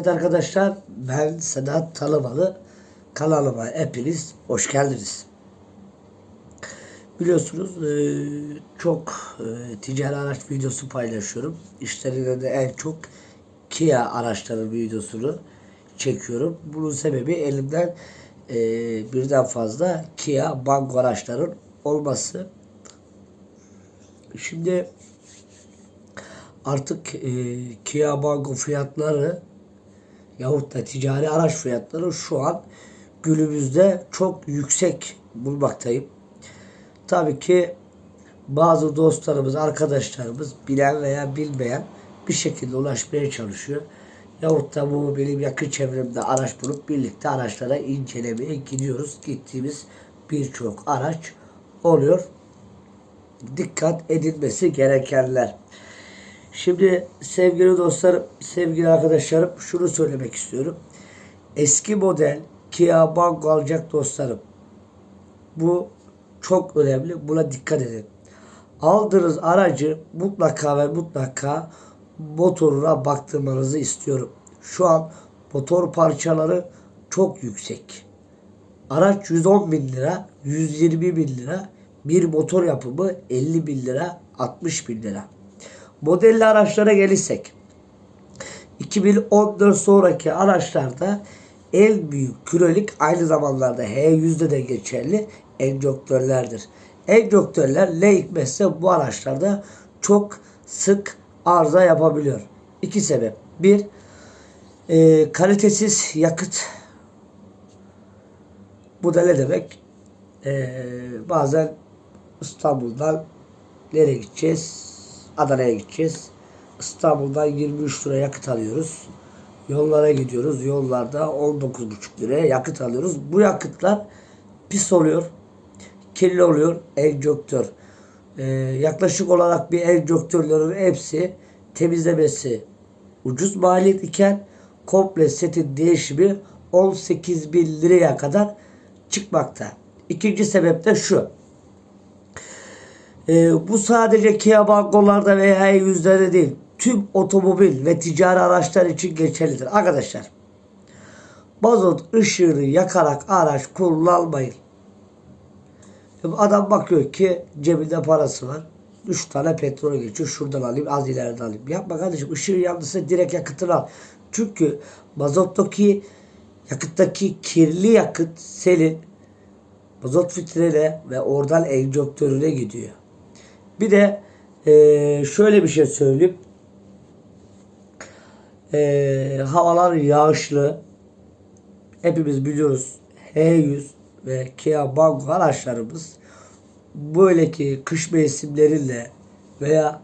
Evet arkadaşlar ben Sedat Talıbalı kanalıma hepiniz hoş geldiniz. Biliyorsunuz eee, çok eee, ticari araç videosu paylaşıyorum. İşlerinde de en çok Kia araçları videosunu çekiyorum. Bunun sebebi elimden eee, birden fazla Kia banko araçların olması. Şimdi artık e, Kia Banco fiyatları yahut da ticari araç fiyatları şu an günümüzde çok yüksek bulmaktayım. Tabii ki bazı dostlarımız, arkadaşlarımız bilen veya bilmeyen bir şekilde ulaşmaya çalışıyor. Yahut da bu benim yakın çevremde araç bulup birlikte araçlara incelemeye gidiyoruz. Gittiğimiz birçok araç oluyor. Dikkat edilmesi gerekenler. Şimdi sevgili dostlarım, sevgili arkadaşlarım şunu söylemek istiyorum. Eski model Kia Banco alacak dostlarım. Bu çok önemli. Buna dikkat edin. Aldığınız aracı mutlaka ve mutlaka motoruna baktırmanızı istiyorum. Şu an motor parçaları çok yüksek. Araç 110 bin lira, 120 bin lira. Bir motor yapımı 50 bin lira, 60 bin lira. Modelli araçlara gelirsek 2014 sonraki araçlarda en büyük kürelik aynı zamanlarda H100'de de geçerli enjektörlerdir. Enjektörler L hikmetse bu araçlarda çok sık arıza yapabiliyor. İki sebep. Bir, e, kalitesiz yakıt. Bu da ne demek? E, bazen İstanbul'dan nereye gideceğiz? Adana'ya gideceğiz. İstanbul'dan 23 lira yakıt alıyoruz. Yollara gidiyoruz. Yollarda 19,5 liraya yakıt alıyoruz. Bu yakıtlar pis oluyor. Kirli oluyor. Enjektör. Ee, yaklaşık olarak bir enjektörlerin hepsi temizlemesi ucuz maliyet iken komple setin değişimi 18 bin liraya kadar çıkmakta. İkinci sebep de şu. Ee, bu sadece Kia bankolarda veya yüzlerde değil. Tüm otomobil ve ticari araçlar için geçerlidir. Arkadaşlar mazot ışığını yakarak araç kullanmayın. Adam bakıyor ki cebinde parası var. 3 tane petrol geçiyor. Şuradan alayım az ileride alayım. Yapma kardeşim. Işığı yandıysa direkt yakıtını al. Çünkü mazottaki yakıttaki kirli yakıt senin mazot filtrene ve oradan enjektörüne gidiyor. Bir de eee, şöyle bir şey söyleyeyim. Eee, havalar yağışlı. Hepimiz biliyoruz. H100 ve Kia Banco araçlarımız böyle ki kış mevsimlerinde veya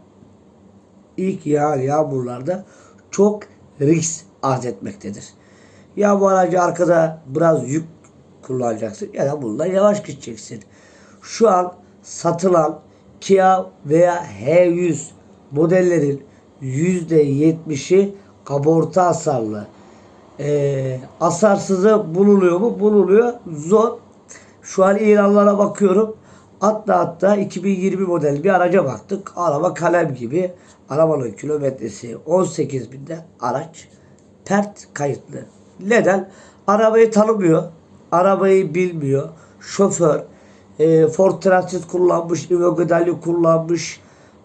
ilk yağan yağmurlarda çok risk arz etmektedir. Ya bu aracı arkada biraz yük kullanacaksın ya da bundan yavaş gideceksin. Şu an satılan Kia veya H100 modellerin %70'i kaborta hasarlı. Ee, asarsızı bulunuyor mu? Bulunuyor. Zor. Şu an ilanlara bakıyorum. Hatta hatta 2020 model bir araca baktık. Araba kalem gibi. Arabanın kilometresi 18 binde araç pert kayıtlı. Neden? Arabayı tanımıyor. Arabayı bilmiyor. Şoför e, Ford Transit kullanmış, Iveco Dali kullanmış.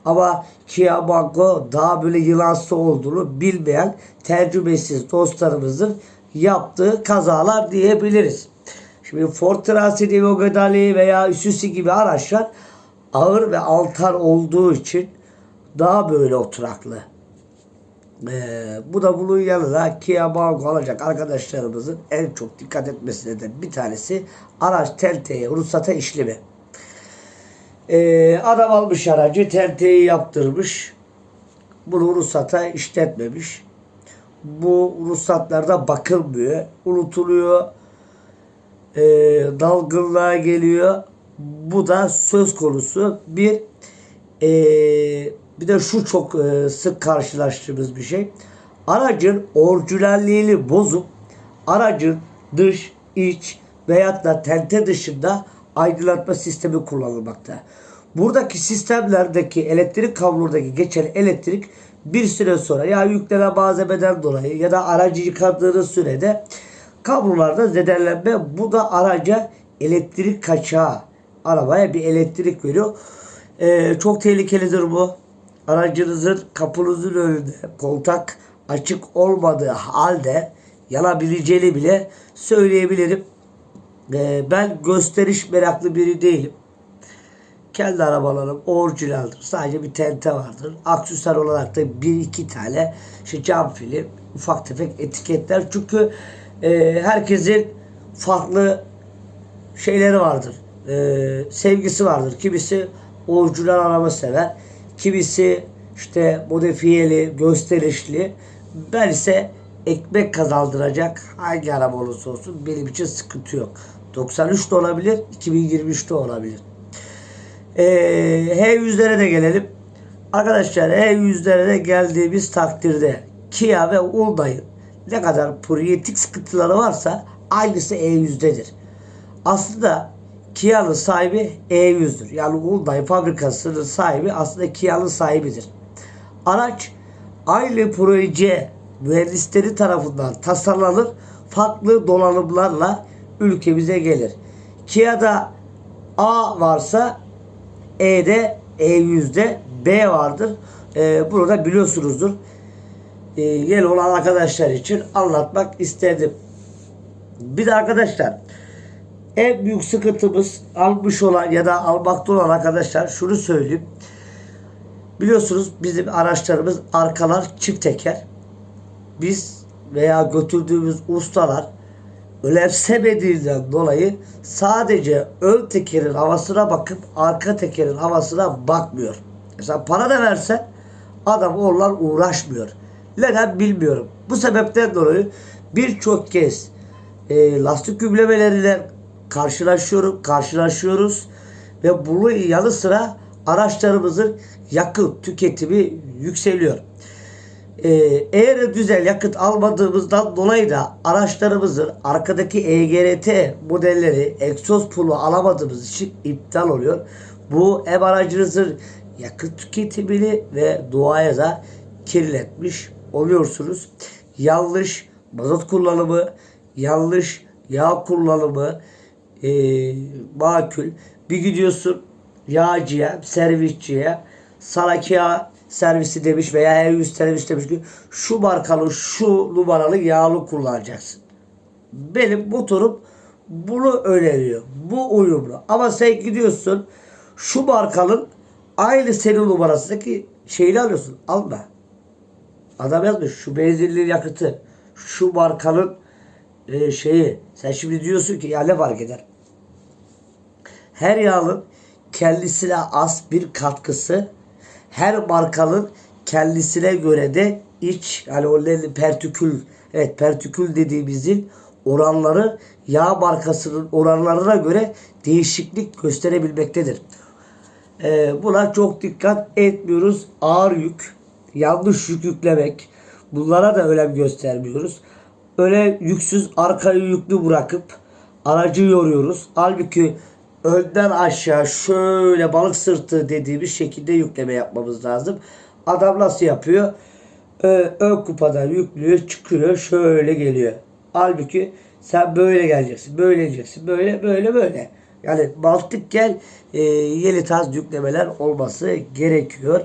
Ama Kia Banco daha böyle yılansı olduğunu bilmeyen tecrübesiz dostlarımızın yaptığı kazalar diyebiliriz. Şimdi Ford Transit, Iveco Dali veya Isuzu gibi araçlar ağır ve altar olduğu için daha böyle oturaklı. Ee, bu da bunun yanında Kia Banco alacak arkadaşlarımızın en çok dikkat etmesine de bir tanesi araç TLT'ye ruhsata işlemi. Ee, adam almış aracı TLT'yi yaptırmış. Bunu ruhsata işletmemiş. Bu ruhsatlarda bakılmıyor. Unutuluyor. Ee, dalgınlığa geliyor. Bu da söz konusu bir ee, bir de şu çok e, sık karşılaştığımız bir şey. Aracın orijinalliğini bozup aracın dış, iç veyahut da tente dışında aydınlatma sistemi kullanılmakta. Buradaki sistemlerdeki elektrik kablolardaki geçen elektrik bir süre sonra ya yüklenen malzemeden dolayı ya da aracı yıkadığınız sürede kablolarda zedelenme bu da araca elektrik kaçağı arabaya bir elektrik veriyor. Ee, çok tehlikelidir bu. Aracınızın kapınızın önünde kontak açık olmadığı halde yanabileceğini bile söyleyebilirim. Ee, ben gösteriş meraklı biri değilim. Kendi arabalarım orijinaldir. Sadece bir tente vardır. Aksesuar olarak da bir iki tane işte cam film, ufak tefek etiketler. Çünkü e, herkesin farklı şeyleri vardır. E, sevgisi vardır. Kimisi orijinal araba sever. Kimisi işte modifiyeli, gösterişli. Ben ise ekmek kazandıracak hangi araba olursa olsun benim için sıkıntı yok. 93 de olabilir, 2023 de olabilir. Ee, H100'lere de gelelim. Arkadaşlar H100'lere de geldiğimiz takdirde Kia ve Hyundai'ın ne kadar proyetik sıkıntıları varsa aynısı E100'dedir. Aslında Kia'nın sahibi E100'dür. Yani Hyundai fabrikasının sahibi aslında Kia'nın sahibidir. Araç aynı proje mühendisleri tarafından tasarlanır. Farklı donanımlarla ülkemize gelir. Kia'da A varsa E'de E100'de B vardır. Ee, bunu da biliyorsunuzdur. Ee, yeni olan arkadaşlar için anlatmak istedim. Bir de arkadaşlar en büyük sıkıntımız almış olan ya da almakta olan arkadaşlar şunu söyleyeyim. Biliyorsunuz bizim araçlarımız arkalar çift teker. Biz veya götürdüğümüz ustalar önemsemediğinden dolayı sadece ön tekerin havasına bakıp arka tekerin havasına bakmıyor. Mesela para da verse adam onunla uğraşmıyor. Neden bilmiyorum. Bu sebepten dolayı birçok kez e, lastik güblemeleriyle karşılaşıyorum, karşılaşıyoruz ve bunun yanı sıra araçlarımızın yakıt tüketimi yükseliyor. Ee, eğer güzel yakıt almadığımızdan dolayı da araçlarımızın arkadaki EGRT modelleri egzoz pulu alamadığımız için iptal oluyor. Bu hem aracınızın yakıt tüketimini ve doğaya da kirletmiş oluyorsunuz. Yanlış mazot kullanımı, yanlış yağ kullanımı, e, makul. Bir gidiyorsun yağcıya, servisçiye, sana yağ servisi demiş veya E100 servis demiş ki şu markalı şu numaralı yağlı kullanacaksın. Benim motorum bunu öneriyor. Bu uyumlu. Ama sen gidiyorsun şu markanın aynı senin numarasındaki şeyini alıyorsun. Alma. Adam yazmış şu benzinli yakıtı şu markanın e, şeyi. Sen şimdi diyorsun ki ya ne fark eder? Her yağın kendisine az bir katkısı her markanın kendisine göre de iç yani onların pertükül evet pertükül dediğimizin oranları yağ markasının oranlarına göre değişiklik gösterebilmektedir. Ee, buna çok dikkat etmiyoruz. Ağır yük, yanlış yük yüklemek bunlara da önem göstermiyoruz. Öyle yüksüz arkayı yüklü bırakıp aracı yoruyoruz. Halbuki önden aşağı şöyle balık sırtı dediğimiz şekilde yükleme yapmamız lazım. Adam nasıl yapıyor? Ö- ön kupadan yüklüyor, çıkıyor, şöyle geliyor. Halbuki sen böyle geleceksin, böyle geleceksin, böyle böyle böyle. Yani mantık gel e, yeni tarz yüklemeler olması gerekiyor.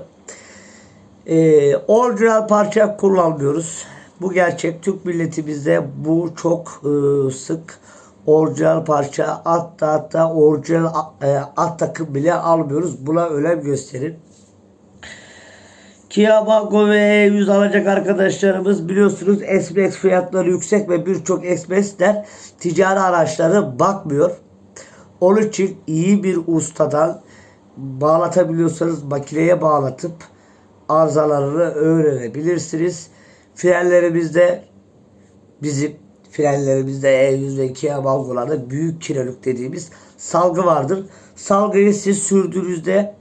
E, orijinal parça kullanmıyoruz. Bu gerçek. Türk milletimizde bu çok e, sık orijinal parça hatta hatta orijinal e, at takım bile almıyoruz. Buna önem gösterin. Kia Bango ve E100 alacak arkadaşlarımız biliyorsunuz S-Max fiyatları yüksek ve birçok S-Max'ler ticari araçları bakmıyor. Onun için iyi bir ustadan bağlatabiliyorsanız makineye bağlatıp arızalarını öğrenebilirsiniz. Frenlerimizde bizim frenlerimizde E100 ve Kia Bango'larda büyük kiloluk dediğimiz salgı vardır. Salgıyı siz sürdüğünüzde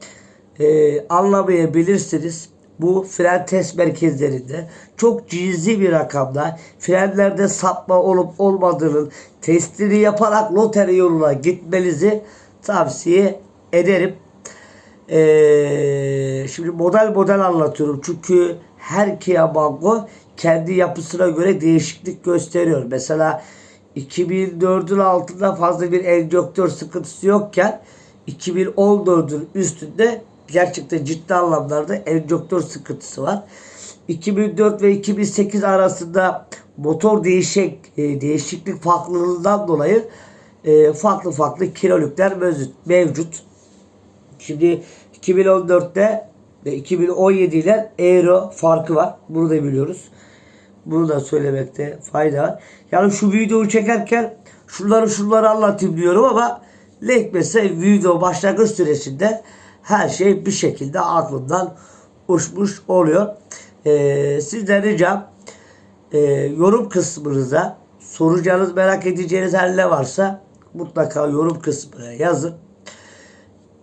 e, anlamayabilirsiniz. Bu fren test merkezlerinde çok cüzi bir rakamda frenlerde sapma olup olmadığının testini yaparak lotere yoluna gitmenizi tavsiye ederim. Ee, şimdi model model anlatıyorum. Çünkü her Kia Mango kendi yapısına göre değişiklik gösteriyor. Mesela 2004'ün altında fazla bir enjektör sıkıntısı yokken 2014'ün üstünde gerçekten ciddi anlamlarda enjektör sıkıntısı var. 2004 ve 2008 arasında motor değişik e, değişiklik farklılığından dolayı e, farklı farklı kilolükler mevcut. Şimdi 2014'te ve 2017 ile Aero farkı var. Bunu da biliyoruz. Bunu da söylemekte fayda var. Yani şu videoyu çekerken şunları şunları anlatayım diyorum ama ne video başlangıç süresinde her şey bir şekilde aklımdan uçmuş oluyor. Ee, sizden ricam e, yorum kısmınıza soracağınız merak edeceğiniz her ne varsa mutlaka yorum kısmına yazın.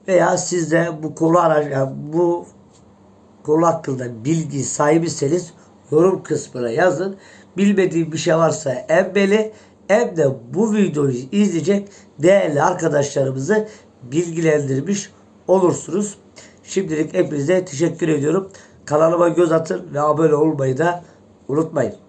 Veya siz de bu konu araç, yani bu konu hakkında bilgi sahibiyseniz yorum kısmına yazın. Bilmediğim bir şey varsa hem beni hem de bu videoyu izleyecek değerli arkadaşlarımızı bilgilendirmiş olursunuz. Şimdilik hepinize teşekkür ediyorum. Kanalıma göz atın ve abone olmayı da unutmayın.